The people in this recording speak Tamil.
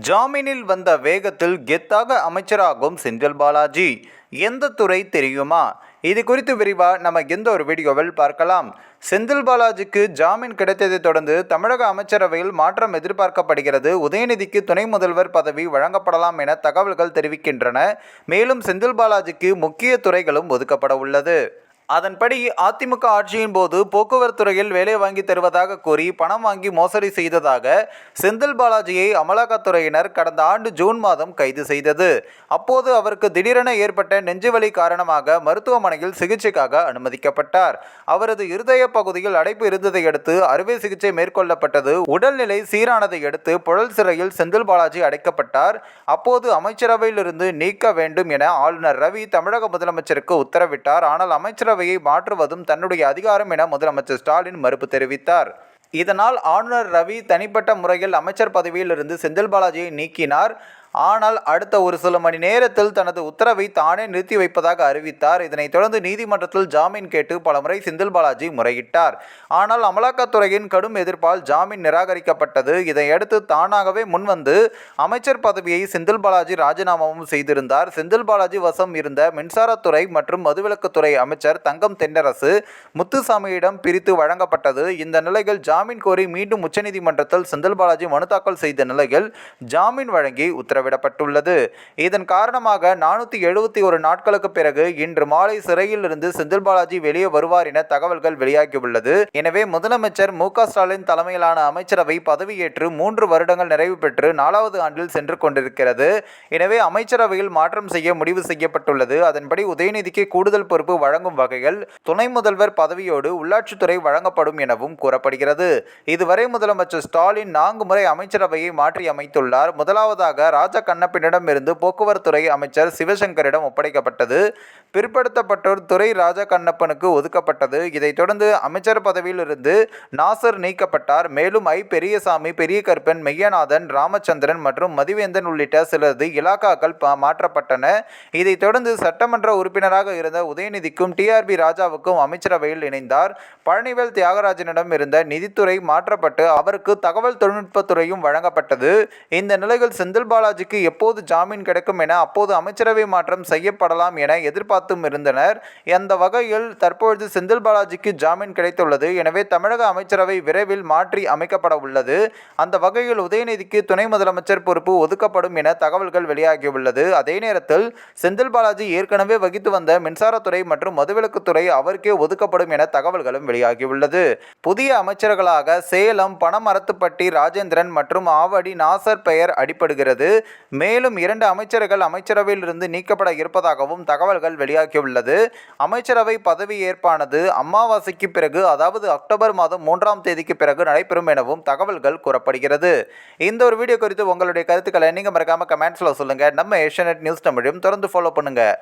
ஜாமீனில் வந்த வேகத்தில் கெத்தாக அமைச்சராகும் செந்தில் பாலாஜி. எந்த துறை தெரியுமா? இது குறித்து விரிவாக நம்ம எந்த ஒரு வீடியோவில் பார்க்கலாம். செந்தில் பாலாஜிக்கு ஜாமீன் கிடைத்ததைத் தொடர்ந்து தமிழக அமைச்சரவையில் மாற்றம் எதிர்பார்க்கப்படுகிறது. உதயநிதிக்கு துணை முதல்வர் பதவி வழங்கப்படலாம் என தகவல்கள் தெரிவிக்கின்றன. மேலும் செந்தில் பாலாஜிக்கு முக்கிய துறைகளும் ஒதுக்கப்பட உள்ளது. அதன்படி அதிமுக ஆட்சியின் போது போக்குவரத்து துறையில் வேலை வாங்கி தருவதாக கூறி பணம் வாங்கி மோசடி செய்ததாக செந்தில் பாலாஜியை அமலாக்கத்துறையினர் கடந்த ஆண்டு ஜூன் மாதம் கைது செய்தது. அப்போது அவருக்கு திடீரென ஏற்பட்ட நெஞ்சுவலி காரணமாக மருத்துவமனையில் சிகிச்சைக்காக அனுமதிக்கப்பட்டார். அவரது இருதய பகுதியில் அடைப்பு இருந்ததை அடுத்து அறுவை சிகிச்சை மேற்கொள்ளப்பட்டது. உடல்நிலை சீரானதை அடுத்து புழல் சிறையில் செந்தில் பாலாஜி அடைக்கப்பட்டார். அப்போது அமைச்சரவையிலிருந்து நீக்க வேண்டும் என ஆளுநர் ரவி தமிழக முதலமைச்சருக்கு உத்தரவிட்டார். ஆனால் அமைச்சரவை அமைச்சரவையை மாற்றுவதும் தன்னுடைய அதிகாரம் என முதலமைச்சர் ஸ்டாலின் மறுப்பு தெரிவித்தார். இதனால் ஆளுநர் ரவி தனிப்பட்ட முறையில் அமைச்சர் பதவியிலிருந்து செந்தில் பாலாஜியை நீக்கினார். ஆனால் அடுத்த ஒரு சில மணி நேரத்தில் தனது உத்தரவை தானே நிறுத்தி வைப்பதாக அறிவித்தார். இதனைத் தொடர்ந்து நீதிமன்றத்தில் ஜாமீன் கேட்டு பலமுறை செந்தில் பாலாஜி முறையிட்டார். ஆனால் அமலாக்கத்துறையின் கடும் எதிர்ப்பால் ஜாமீன் நிராகரிக்கப்பட்டது. இதையடுத்து தானாகவே முன்வந்து அமைச்சர் பதவியை செந்தில் பாலாஜி ராஜினாமாவும் செய்திருந்தார். செந்தில் பாலாஜி வசம் இருந்த மின்சாரத்துறை மற்றும் மதுவிலக்குத்துறை அமைச்சர் தங்கம் தென்னரசு முத்துசாமியிடம் பிரித்து வழங்கப்பட்டது. இந்த நிலையில் ஜாமீன் கோரி மீண்டும் உச்சநீதிமன்றத்தில் செந்தில் பாலாஜி மனு தாக்கல் செய்த நிலையில் ஜாமீன் வழங்கி உத்தரவிடப்பட்டுள்ளது. இதன் காரணமாக நானூற்றி எழுபத்தி ஒரு நாட்களுக்கு பிறகு இன்று மாலை சிறையில் இருந்து செந்தில் பாலாஜி வெளியே வருவார் என தகவல்கள் வெளியாகியுள்ளது. எனவே முதலமைச்சர் மு ஸ்டாலின் தலைமையிலான அமைச்சரவை பதவியேற்று மூன்று வருடங்கள் நிறைவு பெற்று நாலாவது ஆண்டில் சென்று கொண்டிருக்கிறது. எனவே அமைச்சரவையில் மாற்றம் செய்ய முடிவு செய்யப்பட்டுள்ளது. அதன்படி உதயநிதிக்கு கூடுதல் பொறுப்பு வழங்கும் வகையில் துணை முதல்வர் பதவியோடு உள்ளாட்சித்துறை வழங்கப்படும் எனவும் கூறப்படுகிறது. இதுவரை முதலமைச்சர் ஸ்டாலின் நான்கு முறை அமைச்சரவையை மாற்றி அமைத்துள்ளார் முதலாவதாக ராஜ கண்ணப்பனிடமிருந்து போக்குவரத்துறை அமைச்சர் சிவசங்கரிடம் ஒப்படைக்கப்பட்டது. பிற்படுத்தப்பட்டோர் துறை ராஜ கண்ணப்பனுக்கு ஒதுக்கப்பட்டது. இதைத் தொடர்ந்து அமைச்சர் பதவியிலிருந்து நாசர் நீக்கப்பட்டார். மேலும் ஐ. பெரியசாமி பெரிய கருப்பன் மெய்யநாதன் ராமச்சந்திரன் மற்றும் மதிவேந்தன் உள்ளிட்ட சிலரது இலாக்காக்கள் மாற்றப்பட்டன. இதைத் தொடர்ந்து சட்டமன்ற உறுப்பினராக இருந்த உதயநிதிக்கும் டிஆர்பி ராஜாவுக்கும் அமைச்சரவையில் இணைந்தார். பழனிவேல் தியாகராஜனிடம் இருந்த நிதித்துறை மாற்றப்பட்டு அவருக்கு தகவல் தொழில்நுட்பத்துறையும் வழங்கப்பட்டது. இந்த நிலையில் செந்தில் பாலாஜிக்கு எப்போது ஜாமீன் கிடைக்கும் என அப்போது அமைச்சரவை மாற்றம் செய்யப்படலாம் என எதிர்பார்த்தும் இருந்தனர். அந்த வகையில் தற்பொழுது செந்தில் பாலாஜிக்கு ஜாமீன் கிடைத்துள்ளது எனவே தமிழக அமைச்சரவை விரைவில் மாற்றி அமைக்கப்பட உள்ளது. அந்த வகையில் உதயநிதிக்கு துணை முதலமைச்சர் பொறுப்பு ஒதுக்கப்படும் என தகவல்கள் வெளியாகியுள்ளது. அதே நேரத்தில் செந்தில் பாலாஜி ஏற்கனவே வகித்து வந்த மின்சாரத்துறை மற்றும் மதுவிலக்குத்துறை அவருக்கே ஒதுக்கப்படும் என தகவல்களும் வெளியாகியுள்ளது. புதிய அமைச்சர்களாக சேலம் பணமரத்துப்பட்டி ராஜேந்திரன் மற்றும் ஆவடி நாசர் பெயர் அடிப்படுகிறது. மேலும் இரண்டு அமைச்சர்கள் அமைச்சரவையிலிருந்து நீக்கப்பட இருப்பதாகவும் தகவல்கள் வெளியாகியுள்ளது. அமைச்சரவை பதவியேற்பானது அமாவாசைக்கு பிறகு அதாவது அக்டோபர் மாதம் மூன்றாம் தேதிக்கு பிறகு நடைபெறும் எனவும் தகவல்கள் கூறப்படுகிறது. இந்த ஒரு வீடியோ குறித்து உங்களுடைய கருத்துக்களை நீங்கள் மறக்காமல் கமெண்ட்ஸில் சொல்லுங்கள் நம்ம ஏஷியநெட் நியூஸ் தமிழையும் தொடர்ந்து ஃபாலோ பண்ணுங்கள்